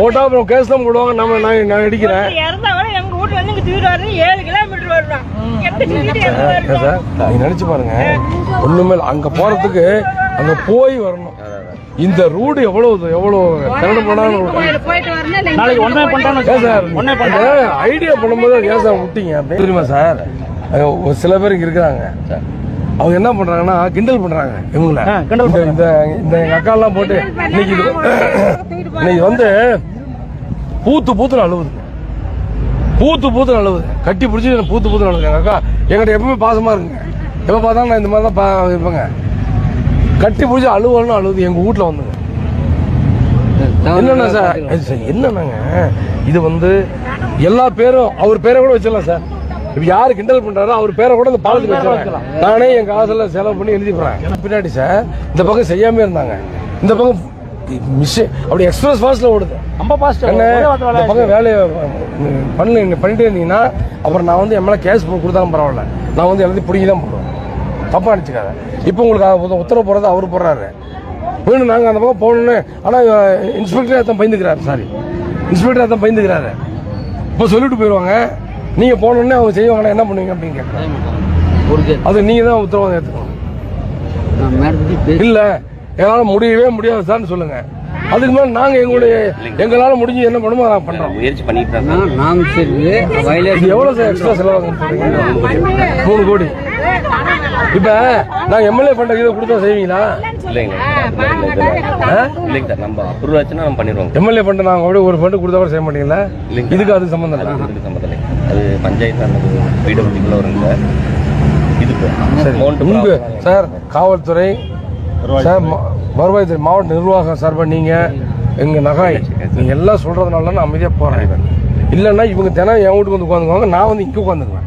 போட்டா அப்புறம் கேஸ் தான் போடுவாங்க. நம்ம நான் நான் அடிக்கிறேன். சார் நீங்க நினைச்சு பாருங்க. ஒண்ணுமே இல்ல. அங்க போறதுக்கு அங்க போய் வரணும். இந்த ரூடு எவ்வளவு எவ்வளவு கரடுமுரடான ரூட் ஐடியா பண்ணும்போது ஏன் சார் விட்டீங்க தெரியுமா சார்? ஒரு சில பேர் இங்க இருக்கிறாங்க. அவங்க என்ன பண்றாங்கன்னா கிண்டல் பண்றாங்க இவங்கள. கிண்டல் இந்த- இந்த எங்க அக்கா எல்லாம் போட்டு இன்னைக்கு இன்னைக்கு வந்து பூத்து பூத்து அழுவுது. பூத்து பூத்து அழுவுது. கட்டி பிடிச்சி பூத்து பூத்து அழுவுது. எங்க அக்கா என்கிட்ட எப்பவுமே பாசமா இருக்குங்க எப்ப பார்த்தாலும் நான் இந்த மாதிரி தான் பா- இருப்பேங்க. கட்டி பிடிச்சி அழுவணும் அழுவுது. எங்க வீட்டுல வந்துங்க என்னன்னா சார் என்னன்னாங்க? இது வந்து எல்லா பேரும் அவர் பேரை கூட வச்சிடலாம் சார். இப்ப யாரு கிண்டல் பண்றாரோ அவர் பேரை கூட இந்த பாலத்துக்கு வச்சிடலாம் நானே என் காசுல செலவு பண்ணி எழுதி போறேன். பின்னாடி சார் இந்த பக்கம் செய்யாம இருந்தாங்க. இந்த பக்கம் மிஸ் அப்படி எக்ஸ்பிரஸ் ஃபாஸ்ட்ல ஓடுது. ரொம்ப பாஸ்ட் என்ன? இந்த பக்கம் வேலையை பண்ணல பண்ணிட்டே இருந்தீங்கன்னா அப்புறம் நான் வந்து மேல கேஸ் கொடுத்தாலும் பரவாயில்ல. நான் வந்து எல்லாத்தையும் பிடிங்கி தான் போடுவேன். தப்பா நினச்சிக்காத. இப்போ உங்களுக்கு உத்தரவு போடுறது அவர் போடுறாரு. வேணும் நாங்கள் அந்த பக்கம் போகணுன்னு ஆனால் இன்ஸ்பெக்டர் தான் பயந்துக்கிறாரு. சாரி இன்ஸ்பெக்டர் தான் பயந்துக்கிறாரு. இப்போ சொல்லிட்டு போயிடுவாங்க நீங்கள் போகணுன்னு அவங்க செய்வாங்கன்னா என்ன பண்ணுவீங்க அப்படின்னு கேட்குறாங்க அது நீங்கள் தான் உத்தரவாதம் ஏற்றுக்கணும் இல்லை எங்களால் முடியவே முடியாது சார்னு சொல்லுங்க. அதுக்கு மேலே நாங்கள் எங்களுடைய எங்களால் முடிஞ்சு என்ன பண்ணுமோ நாங்கள் பண்ணுறோம் முயற்சி பண்ணிட்டு. நாம் சரி எவ்வளோ சார் எக்ஸ்ட்ரா சொல்றீங்க மூணு கோடி. இப்போ நான் எம்எல்ஏ பண்ணுற இதை கொடுத்தா செய்வீங்களா? இல்லைங்க. இல்லைங்க சார் நம்ம அப்ரூவ் ஆச்சுன்னா நம்ம பண்ணிடுவோம். எம்எல்ஏ ஃபண்டு நாங்கள் அப்படியே ஒரு ஃபண்டு கொடுத்தா கூட செய்ய மாட்டீங்களா? இல்லைங்க. இதுக்கு அது சம்மந்தம் இல்லை. அது இதுக்கு சம்மந்தம் இல்லை அது பஞ்சாயத்து அந்த பிடபிள்யூக்குள்ள வருங்க இதுக்கு சார் காவல்துறை சார் வருவாய்த்துறை மாவட்ட நிர்வாகம் சார்பாக நீங்கள் எங்கள் நகாய் நீங்கள் எல்லாம் சொல்கிறதுனால நான் அமைதியாக போகிறேன் இல்லைன்னா இவங்க தினம் என் வீட்டுக்கு வந்து உட்காந்துக்குவாங்க நான் வந்து இங்கே உட்காந்துக்குவேன்.